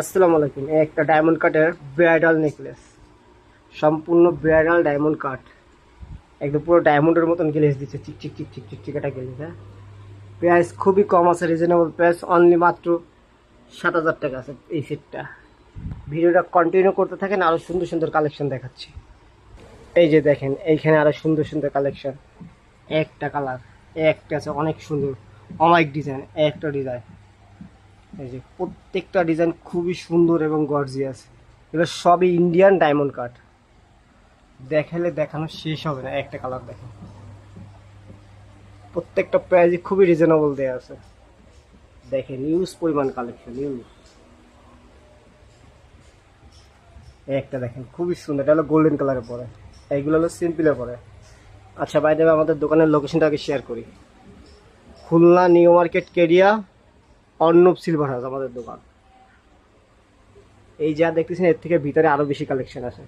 আসসালামু আলাইকুম। একটা ডায়মন্ড কাটের ব্রাইডাল নেকলেস সম্পূর্ণ ব্রাইডাল ডায়মন্ড কাট একদম পুরো ডায়মন্ডের মতন গ্লেস দিচ্ছে চিক চিক চিক চিক চিক চিক একটা গ্লেস হ্যাঁ? প্রাইস খুবই কম আছে রিজনেবল প্রাইস অনলি মাত্র সাত হাজার টাকা আছে এই সেটটা ভিডিওটা কন্টিনিউ করতে থাকেন আরও সুন্দর সুন্দর কালেকশন দেখাচ্ছি। এই যে দেখেন, এইখানে আরও সুন্দর সুন্দর কালেকশন একটা কালার একটা আছে, অনেক সুন্দর। অনেক ডিজাইন একটা ডিজাইন এই যে প্রত্যেকটা ডিজাইন খুবই সুন্দর এবং গর্জিয়াস এগুলো সবই ইন্ডিয়ান ডায়মন্ড কাট দেখালে দেখানো শেষ হবে না, একটা কালার দেখেন। প্রত্যেকটা প্রাইজই খুবই রিজনেবল দেওয়া আছে। দেখেন ইউজ পরিমাণ কালেকশন ইউজ একটা দেখেন, খুবই সুন্দর। এটা হলো গোল্ডেন কালারে পরে। এইগুলো হলো সিম্পলে পরে। আচ্ছা বাইরে আমাদের দোকানের লোকেশনটা আগে শেয়ার করি। খুলনা নিউ মার্কেট কেরিয়া অর্ণব সিলভার হাউস, আমাদের দোকান। এই যা দেখতেছেন, এর থেকে ভিতরে আরও বেশি কালেকশন আছে।